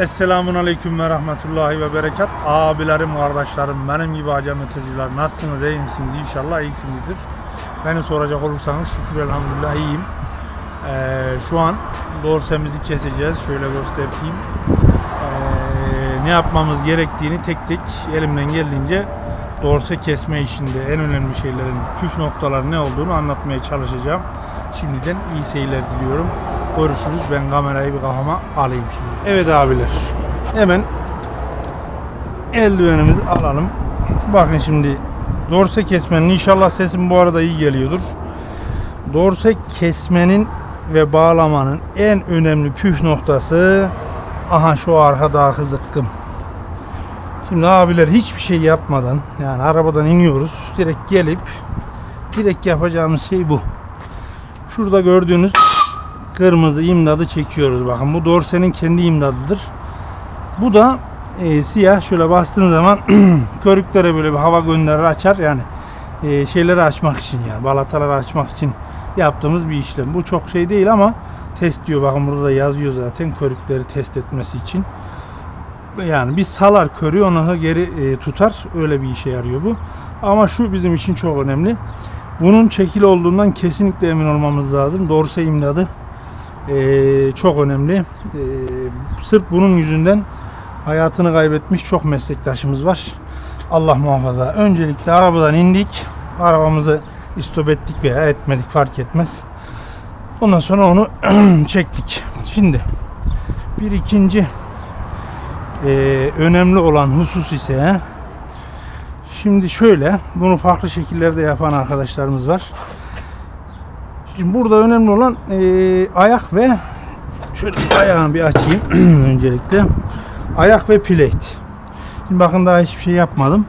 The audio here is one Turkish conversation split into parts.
Esselamun Aleyküm ve Rahmetullahi ve Berekat. Abilerim, kardeşlerim, benim gibi acemeteciler nasılsınız, iyi misiniz? İnşallah iyisinizdir. Beni soracak olursanız şükür elhamdülillah iyiyim. Ee, şu an dorsemizi keseceğiz. Şöyle göstereyim. Ee, ne yapmamız gerektiğini tek tek elimden geldiğince dorse kesme işinde en önemli şeylerin püf noktaları ne olduğunu anlatmaya çalışacağım. Şimdiden iyi seyirler diliyorum. Görüşürüz. Ben kamerayı bir kafama alayım şimdi. Evet abiler. Hemen eldivenimizi alalım. Bakın şimdi dorse kesmenin inşallah sesim bu arada iyi geliyordur. Dorse kesmenin ve bağlamanın en önemli püf noktası aha şu arka dağı zıkkım. Şimdi abiler hiçbir şey yapmadan yani arabadan iniyoruz. Direkt gelip direkt yapacağımız şey bu. Şurada gördüğünüz kırmızı imdadı çekiyoruz. Bakın bu dorsenin kendi imdadıdır. Bu da e, siyah şöyle bastığın zaman körüklere böyle bir hava gönderir açar yani e, şeyleri açmak için yani balataları açmak için yaptığımız bir işlem. Bu çok şey değil ama test diyor bakın burada da yazıyor zaten körükleri test etmesi için. Yani bir salar körüğü sonra geri e, tutar öyle bir işe yarıyor bu. Ama şu bizim için çok önemli. Bunun çekili olduğundan kesinlikle emin olmamız lazım. Dorse imdadı e, çok önemli. E, sırf bunun yüzünden hayatını kaybetmiş çok meslektaşımız var. Allah muhafaza. Öncelikle arabadan indik. Arabamızı istop ettik veya etmedik fark etmez. Ondan sonra onu çektik. Şimdi bir ikinci e, önemli olan husus ise şimdi şöyle bunu farklı şekillerde yapan arkadaşlarımız var. Şimdi burada önemli olan e, ayak ve şöyle ayağını bir açayım öncelikle. Ayak ve plate. Şimdi bakın daha hiçbir şey yapmadım.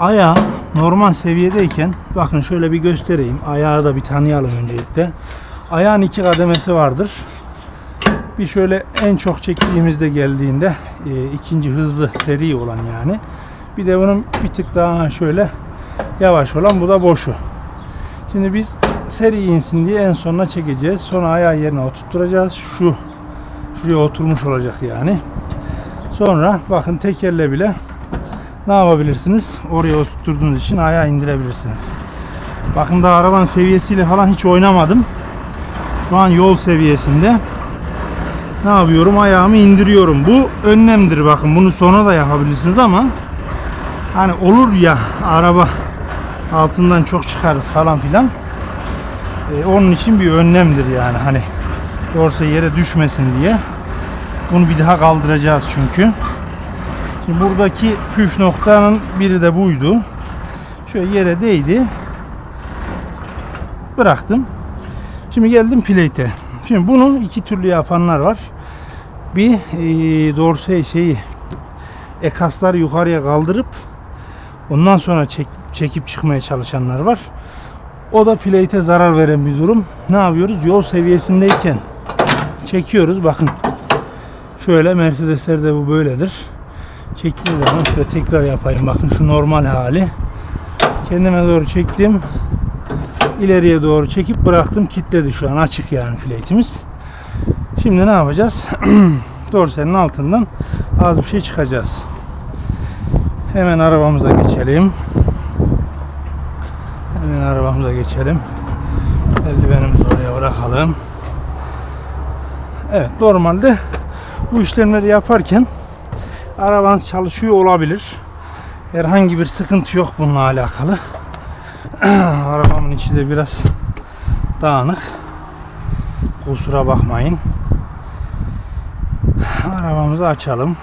Ayağı normal seviyedeyken bakın şöyle bir göstereyim. Ayağı da bir tanıyalım öncelikle. Ayağın iki kademesi vardır. Bir şöyle en çok çektiğimizde geldiğinde e, ikinci hızlı seri olan yani. Bir de bunun bir tık daha şöyle yavaş olan bu da boşu. Şimdi biz seri insin diye en sonuna çekeceğiz. Sonra ayağı yerine oturtturacağız. Şu şuraya oturmuş olacak yani. Sonra bakın tekerle bile ne yapabilirsiniz? Oraya oturtturduğunuz için ayağı indirebilirsiniz. Bakın da arabanın seviyesiyle falan hiç oynamadım. Şu an yol seviyesinde. Ne yapıyorum? Ayağımı indiriyorum. Bu önlemdir bakın. Bunu sonra da yapabilirsiniz ama hani olur ya araba altından çok çıkarız falan filan. Ee, onun için bir önlemdir yani hani dorsa yere düşmesin diye. Bunu bir daha kaldıracağız çünkü. Şimdi buradaki püf noktanın biri de buydu. Şöyle yere değdi. Bıraktım. Şimdi geldim plate'e. Şimdi bunu iki türlü yapanlar var. Bir e, dorse şeyi ekasları yukarıya kaldırıp ondan sonra çek, çekip çıkmaya çalışanlar var. O da plate'e zarar veren bir durum. Ne yapıyoruz? Yol seviyesindeyken çekiyoruz. Bakın şöyle Mercedes'lerde bu böyledir. Çektiğim zaman şöyle tekrar yapayım. Bakın şu normal hali. Kendime doğru çektim. İleriye doğru çekip bıraktım. Kitledi şu an. Açık yani plate'imiz. Şimdi ne yapacağız? Dorsenin altından az bir şey çıkacağız. Hemen arabamıza geçelim. Arabamıza geçelim. Eldivenimizi oraya bırakalım. Evet normalde bu işlemleri yaparken arabanız çalışıyor olabilir. Herhangi bir sıkıntı yok bununla alakalı. Arabamın içi de biraz dağınık. Kusura bakmayın. Arabamızı açalım.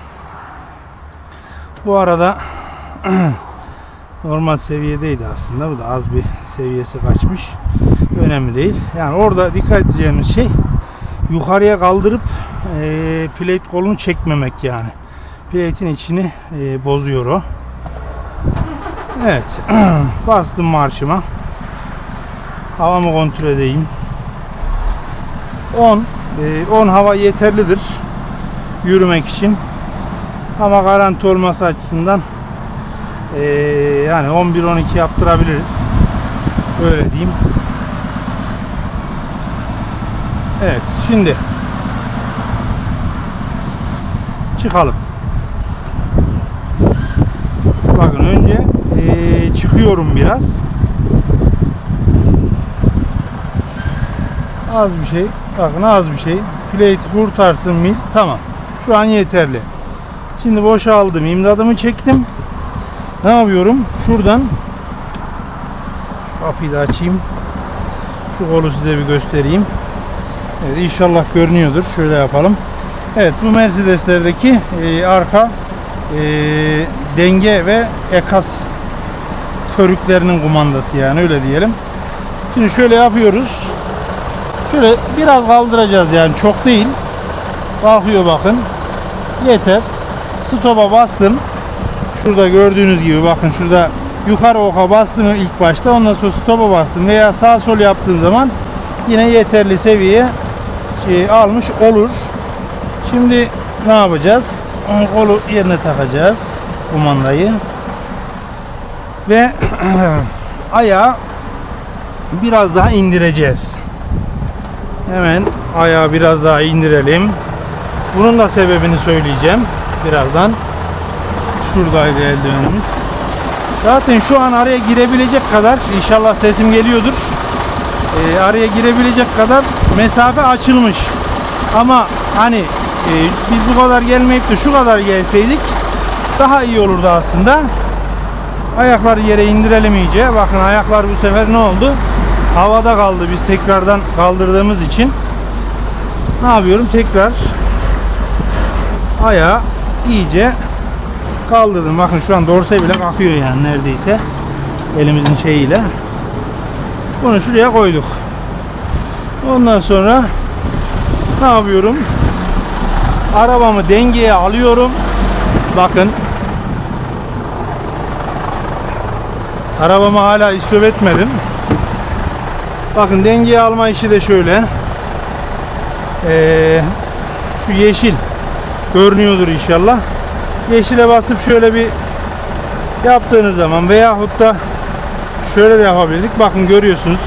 Bu arada normal seviyedeydi aslında. Bu da az bir seviyesi kaçmış. Önemli değil. Yani orada dikkat edeceğimiz şey yukarıya kaldırıp e, plate kolunu çekmemek yani. Plate'in içini e, bozuyor o. Evet. Bastım marşıma. Havamı kontrol edeyim. 10 e, 10 hava yeterlidir yürümek için. Ama garanti olması açısından ee, yani 11-12 yaptırabiliriz. Öyle diyeyim. Evet şimdi çıkalım. Bakın önce eee, çıkıyorum biraz. Az bir şey. Bakın az bir şey. Plate kurtarsın mil. Tamam. Şu an yeterli. Şimdi boşaldım. imdadımı çektim. Ne yapıyorum? Şuradan şu kapıyı da açayım. Şu kolu size bir göstereyim. Evet, inşallah görünüyordur. Şöyle yapalım. Evet bu Mercedes'lerdeki e, arka e, denge ve ekas körüklerinin kumandası yani öyle diyelim. Şimdi şöyle yapıyoruz. Şöyle biraz kaldıracağız yani çok değil. Kalkıyor bakın. Yeter. Stop'a bastım. Şurada gördüğünüz gibi bakın şurada yukarı oka bastım ilk başta ondan sonra stop'a bastım veya sağ sol yaptığım zaman yine yeterli seviyeye şey almış olur. Şimdi ne yapacağız? Kolu yerine takacağız kumandayı ve ayağı biraz daha indireceğiz. Hemen ayağı biraz daha indirelim. Bunun da sebebini söyleyeceğim birazdan. Şuradaydı eldivenimiz. Zaten şu an araya girebilecek kadar inşallah sesim geliyordur. Ee, araya girebilecek kadar mesafe açılmış. Ama hani e, biz bu kadar gelmeyip de şu kadar gelseydik daha iyi olurdu aslında. Ayakları yere indirelim iyice. Bakın ayaklar bu sefer ne oldu? Havada kaldı biz tekrardan kaldırdığımız için. Ne yapıyorum? Tekrar ayağı iyice kaldırdım. Bakın şu an dorse bile kalkıyor yani neredeyse. Elimizin şeyiyle. Bunu şuraya koyduk. Ondan sonra ne yapıyorum? Arabamı dengeye alıyorum. Bakın. Arabamı hala istop etmedim. Bakın dengeye alma işi de şöyle. Ee, şu yeşil görünüyordur inşallah. Yeşile basıp şöyle bir yaptığınız zaman veyahut da şöyle de yapabilirdik. Bakın görüyorsunuz.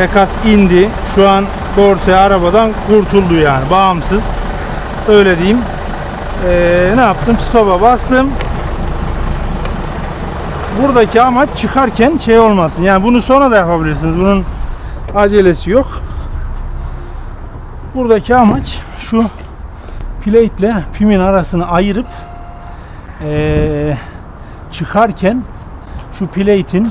Ekas indi. Şu an dorse arabadan kurtuldu yani. Bağımsız. Öyle diyeyim. Ee, ne yaptım? Stop'a bastım. Buradaki amaç çıkarken şey olmasın. Yani bunu sonra da yapabilirsiniz. Bunun acelesi yok. Buradaki amaç şu plate ile pimin arasını ayırıp ee, çıkarken şu plate'in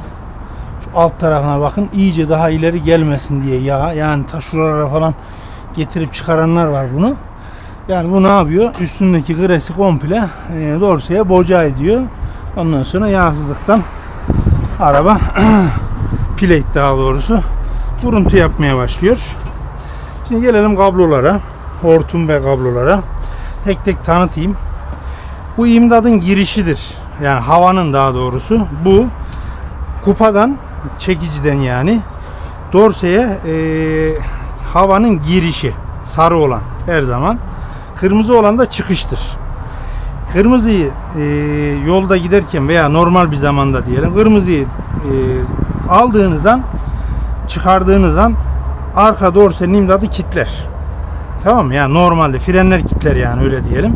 şu alt tarafına bakın iyice daha ileri gelmesin diye yağ yani ta şuralara falan getirip çıkaranlar var bunu. Yani bu ne yapıyor? Üstündeki gresi komple e, dorseye boca ediyor. Ondan sonra yağsızlıktan araba plate daha doğrusu vuruntu yapmaya başlıyor. Şimdi gelelim kablolara. Hortum ve kablolara. Tek tek tanıtayım. Bu imdadın girişidir. Yani havanın daha doğrusu. Bu kupadan çekiciden yani dorseye e, havanın girişi. Sarı olan her zaman. Kırmızı olan da çıkıştır. Kırmızıyı e, yolda giderken veya normal bir zamanda diyelim kırmızıyı e, aldığınız an çıkardığınız an arka dorsenin imdadı kitler. Tamam mı? Yani normalde frenler kitler yani öyle diyelim.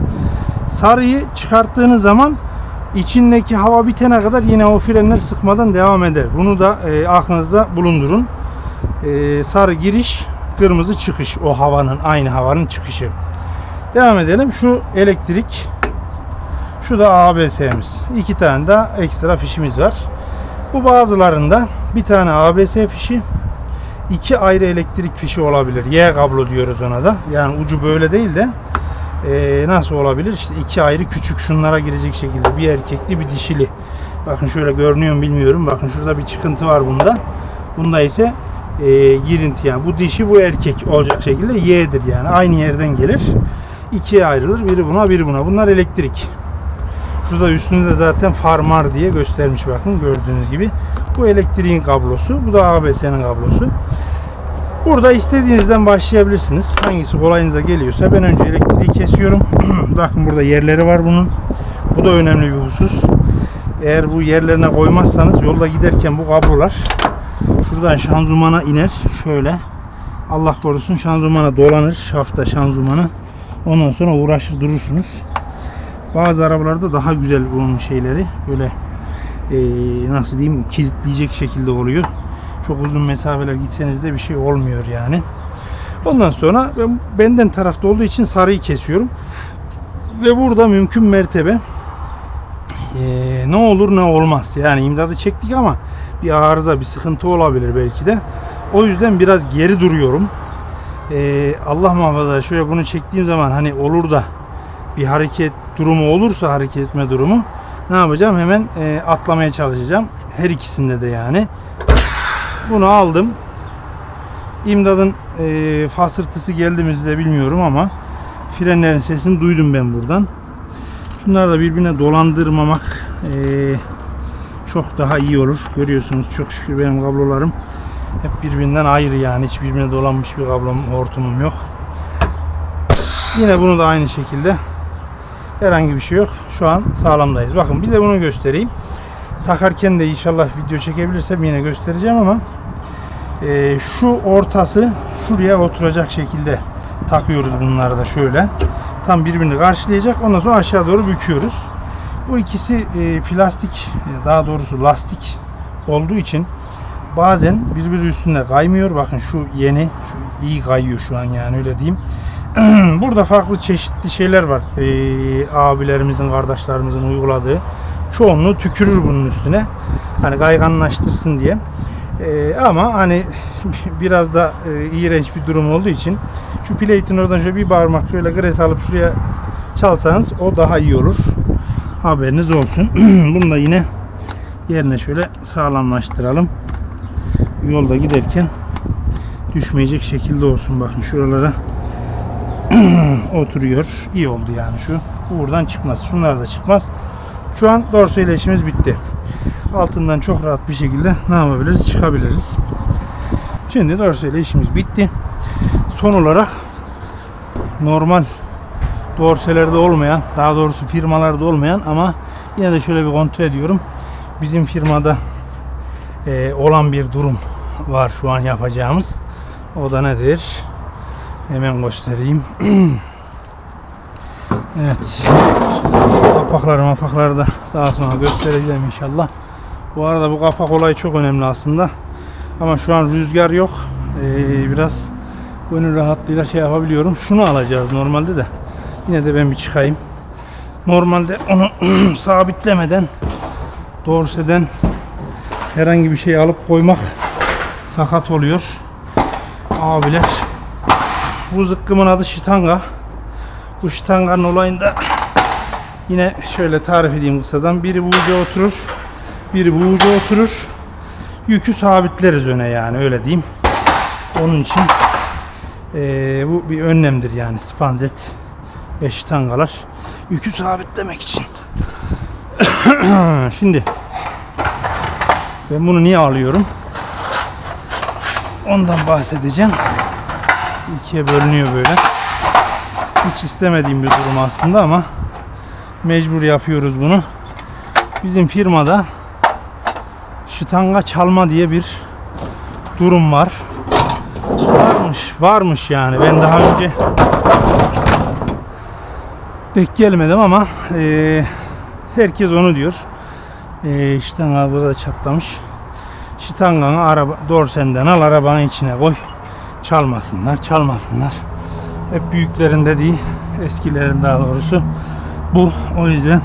Sarıyı çıkarttığınız zaman içindeki hava bitene kadar yine o frenler sıkmadan devam eder. Bunu da e, aklınızda bulundurun. E, sarı giriş, kırmızı çıkış. O havanın aynı havanın çıkışı. Devam edelim. Şu elektrik, şu da ABS'miz. İki tane de ekstra fişimiz var. Bu bazılarında bir tane ABS fişi, iki ayrı elektrik fişi olabilir. Y kablo diyoruz ona da. Yani ucu böyle değil de e, nasıl olabilir? İşte iki ayrı küçük şunlara girecek şekilde bir erkekli bir dişili. Bakın şöyle görünüyor mu bilmiyorum. Bakın şurada bir çıkıntı var bunda. Bunda ise e, girinti yani. Bu dişi bu erkek olacak şekilde Y'dir yani. Aynı yerden gelir. İkiye ayrılır. Biri buna biri buna. Bunlar elektrik. Şurada üstünde zaten farmar diye göstermiş bakın gördüğünüz gibi. Bu elektriğin kablosu. Bu da ABS'nin kablosu. Burada istediğinizden başlayabilirsiniz. Hangisi kolayınıza geliyorsa ben önce elektriği kesiyorum. bakın burada yerleri var bunun. Bu da önemli bir husus. Eğer bu yerlerine koymazsanız yolda giderken bu kablolar şuradan şanzımana iner. Şöyle. Allah korusun şanzımana dolanır. Şafta şanzımanı. Ondan sonra uğraşır durursunuz. Bazı arabalarda daha güzel bunun şeyleri. Böyle eee, nasıl diyeyim kilitleyecek şekilde oluyor. Çok uzun mesafeler gitseniz de bir şey olmuyor yani. Ondan sonra ben benden tarafta olduğu için sarıyı kesiyorum. Ve burada mümkün mertebe eee, ne olur ne olmaz. Yani imdadı çektik ama bir arıza, bir sıkıntı olabilir belki de. O yüzden biraz geri duruyorum. Eee, Allah muhafaza şöyle bunu çektiğim zaman hani olur da bir hareket durumu olursa hareket etme durumu ne yapacağım? Hemen eee, atlamaya çalışacağım. Her ikisinde de yani. Bunu aldım. İmdadın eee fasırtısı geldi mi size bilmiyorum ama frenlerin sesini duydum ben buradan. Şunları da birbirine dolandırmamak eee, çok daha iyi olur. Görüyorsunuz çok şükür benim kablolarım hep birbirinden ayrı yani. Hiç birbirine dolanmış bir kablom, hortumum yok. Yine bunu da aynı şekilde herhangi bir şey yok. Şu an sağlamdayız. Bakın bir de bunu göstereyim. Takarken de inşallah video çekebilirsem yine göstereceğim ama eee, şu ortası şuraya oturacak şekilde takıyoruz bunları da şöyle. Tam birbirini karşılayacak. Ondan sonra aşağı doğru büküyoruz. Bu ikisi eee, plastik daha doğrusu lastik olduğu için bazen birbiri üstünde kaymıyor. Bakın şu yeni, şu iyi kayıyor şu an yani öyle diyeyim. Burada farklı çeşitli şeyler var. Ee, abilerimizin, kardeşlerimizin uyguladığı. Çoğunluğu tükürür bunun üstüne. Hani kayganlaştırsın diye. Ee, ama hani biraz da e, iğrenç bir durum olduğu için şu plate'in oradan şöyle bir parmak şöyle gres alıp şuraya çalsanız o daha iyi olur. Haberiniz olsun. Bunu da yine yerine şöyle sağlamlaştıralım. Yolda giderken düşmeyecek şekilde olsun. Bakın şuralara oturuyor. İyi oldu yani şu. Bu buradan çıkmaz. Şunlar da çıkmaz. Şu an dorso ile bitti. Altından çok rahat bir şekilde ne yapabiliriz? Çıkabiliriz. Şimdi dorso ile bitti. Son olarak normal dorselerde olmayan, daha doğrusu firmalarda olmayan ama yine de şöyle bir kontrol ediyorum. Bizim firmada e, olan bir durum var şu an yapacağımız. O da nedir? Hemen göstereyim. evet. Kapakları mapakları da daha sonra göstereceğim inşallah. Bu arada bu kapak olayı çok önemli aslında. Ama şu an rüzgar yok. Ee, biraz gönül rahatlığıyla şey yapabiliyorum. Şunu alacağız normalde de. Yine de ben bir çıkayım. Normalde onu sabitlemeden dorseden herhangi bir şey alıp koymak sakat oluyor. Abiler bu zıkkımın adı şitanga. Bu şitanganın olayında yine şöyle tarif edeyim kısadan. Biri bu uca oturur. Biri bu uca oturur. Yükü sabitleriz öne yani öyle diyeyim. Onun için eee, bu bir önlemdir yani spanzet ve şitangalar. Yükü sabitlemek için. Şimdi ben bunu niye alıyorum? Ondan bahsedeceğim. İkiye bölünüyor böyle. Hiç istemediğim bir durum aslında ama mecbur yapıyoruz bunu. Bizim firmada şıtanga çalma diye bir durum var. Varmış, varmış yani. Ben daha önce denk gelmedim ama eee, herkes onu diyor. Eee şıtanga burada çatlamış. Şıtanganı araba dorsenden al arabanın içine koy. Çalmasınlar, çalmasınlar. Hep büyüklerinde değil, eskilerin daha doğrusu. Bu o yüzden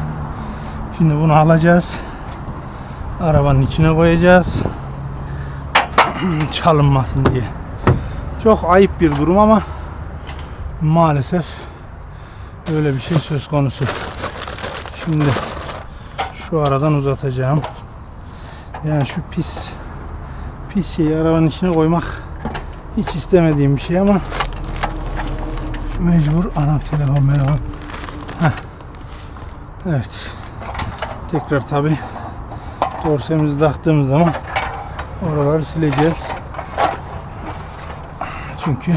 şimdi bunu alacağız. Arabanın içine koyacağız. Çalınmasın diye. Çok ayıp bir durum ama maalesef öyle bir şey söz konusu. Şimdi şu aradan uzatacağım. Yani şu pis pis şeyi arabanın içine koymak hiç istemediğim bir şey ama mecbur anam telefon merhaba. Heh. Evet. Tekrar tabi dorsemizi taktığımız zaman oraları sileceğiz. Çünkü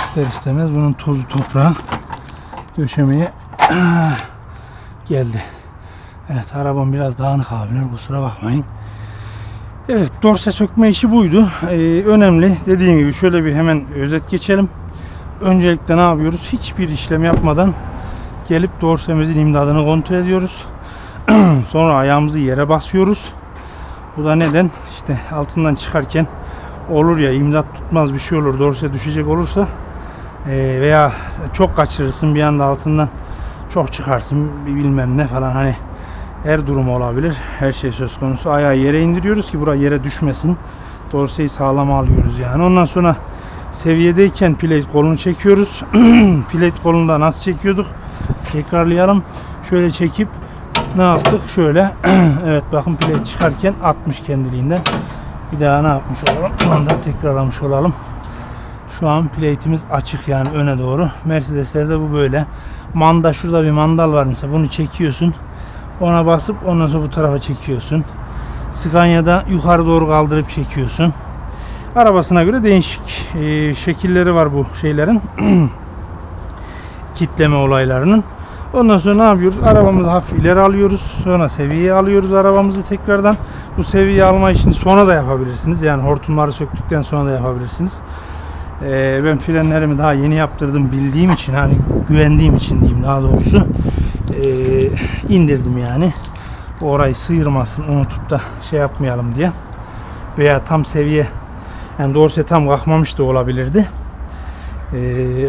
ister istemez bunun tozu toprağı döşemeye geldi. Evet arabam biraz dağınık abiler kusura bakmayın. Evet dorse sökme işi buydu. Ee, önemli dediğim gibi şöyle bir hemen özet geçelim. Öncelikle ne yapıyoruz? Hiçbir işlem yapmadan gelip dorsemizin imdadını kontrol ediyoruz. Sonra ayağımızı yere basıyoruz. Bu da neden? İşte altından çıkarken olur ya imdat tutmaz bir şey olur dorse düşecek olursa eee, veya çok kaçırırsın bir anda altından çok çıkarsın bilmem ne falan hani her durum olabilir. Her şey söz konusu. Ayağı yere indiriyoruz ki buraya yere düşmesin. Dorseyi sağlam alıyoruz yani. Ondan sonra seviyedeyken plate kolunu çekiyoruz. plate kolunu da nasıl çekiyorduk? Tekrarlayalım. Şöyle çekip ne yaptık? Şöyle evet bakın plate çıkarken atmış kendiliğinden. Bir daha ne yapmış olalım? Onu da tekrarlamış olalım. Şu an plate'imiz açık yani öne doğru. Mercedes'lerde bu böyle. Manda şurada bir mandal var mesela bunu çekiyorsun. Ona basıp ondan sonra bu tarafa çekiyorsun. Scania'da yukarı doğru kaldırıp çekiyorsun. Arabasına göre değişik e, şekilleri var bu şeylerin. Kitleme olaylarının. Ondan sonra ne yapıyoruz? Arabamızı hafif ileri alıyoruz. Sonra seviyeye alıyoruz arabamızı tekrardan. Bu seviye alma işini sonra da yapabilirsiniz. Yani hortumları söktükten sonra da yapabilirsiniz. Ee, ben frenlerimi daha yeni yaptırdım bildiğim için hani güvendiğim için diyeyim daha doğrusu indirdim yani. Orayı sıyırmasın unutup da şey yapmayalım diye. Veya tam seviye yani doğrusu tam kalkmamış da olabilirdi.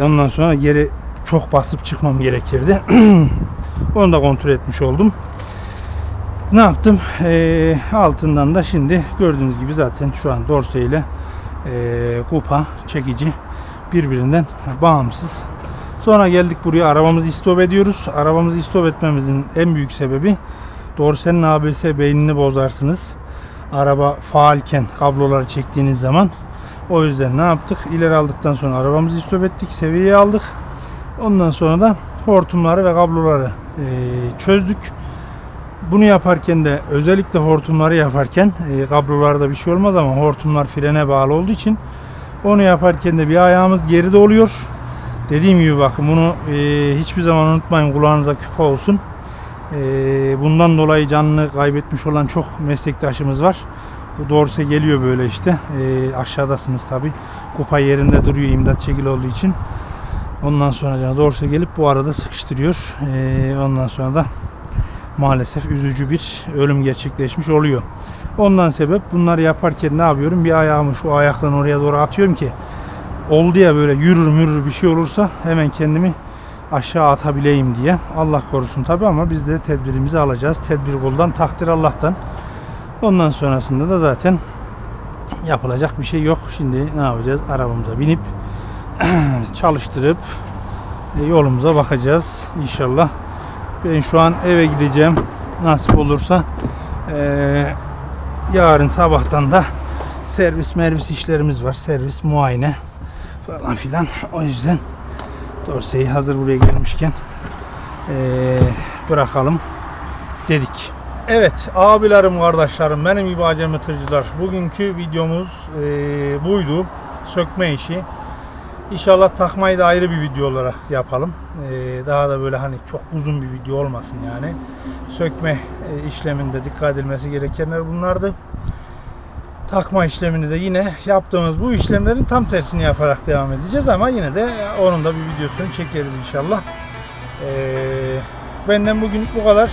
Ondan sonra geri çok basıp çıkmam gerekirdi. Onu da kontrol etmiş oldum. Ne yaptım? Altından da şimdi gördüğünüz gibi zaten şu an dorse ile kupa çekici birbirinden bağımsız. Sonra geldik buraya arabamızı istop ediyoruz. Arabamızı istop etmemizin en büyük sebebi dorsenin ABS beynini bozarsınız. Araba faalken kabloları çektiğiniz zaman. O yüzden ne yaptık? İleri aldıktan sonra arabamızı istop ettik. Seviyeye aldık. Ondan sonra da hortumları ve kabloları e, çözdük. Bunu yaparken de özellikle hortumları yaparken e, kablolarda bir şey olmaz ama hortumlar frene bağlı olduğu için onu yaparken de bir ayağımız geride oluyor. Dediğim gibi bakın bunu e, hiçbir zaman unutmayın kulağınıza küpe olsun. E, bundan dolayı canını kaybetmiş olan çok meslektaşımız var. Bu dorse geliyor böyle işte. E, aşağıdasınız tabi. Kupa yerinde duruyor imdat çekil olduğu için. Ondan sonra dorse gelip bu arada sıkıştırıyor. E, ondan sonra da maalesef üzücü bir ölüm gerçekleşmiş oluyor. Ondan sebep bunları yaparken ne yapıyorum? Bir ayağımı şu ayakla oraya doğru atıyorum ki oldu ya böyle yürür mürür bir şey olursa hemen kendimi aşağı atabileyim diye. Allah korusun tabi ama biz de tedbirimizi alacağız. Tedbir koldan takdir Allah'tan. Ondan sonrasında da zaten yapılacak bir şey yok. Şimdi ne yapacağız? Arabamıza binip çalıştırıp e, yolumuza bakacağız inşallah. Ben şu an eve gideceğim. Nasip olursa eee, yarın sabahtan da servis mervis işlerimiz var. Servis muayene falan filan. O yüzden dorseyi hazır buraya gelmişken eee, bırakalım dedik. Evet abilerim kardeşlerim benim gibi acemi tırcılar. Bugünkü videomuz eee, buydu. Sökme işi. İnşallah takmayı da ayrı bir video olarak yapalım. Ee, daha da böyle hani çok uzun bir video olmasın yani. Sökme e, işleminde dikkat edilmesi gerekenler bunlardı. Takma işlemini de yine yaptığımız bu işlemlerin tam tersini yaparak devam edeceğiz ama yine de onun da bir videosunu çekeriz inşallah. Ee, benden bugün bu kadar.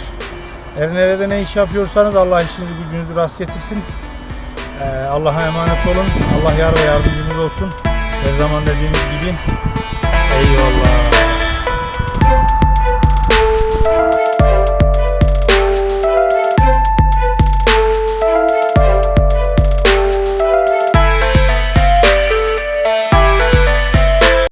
Her nerede ne iş yapıyorsanız Allah işinizi gücünüzü rast getirsin. Ee, Allah'a emanet olun. Allah yar ve yardımcınız olsun. Her zaman dediğimiz gibi eyvallah.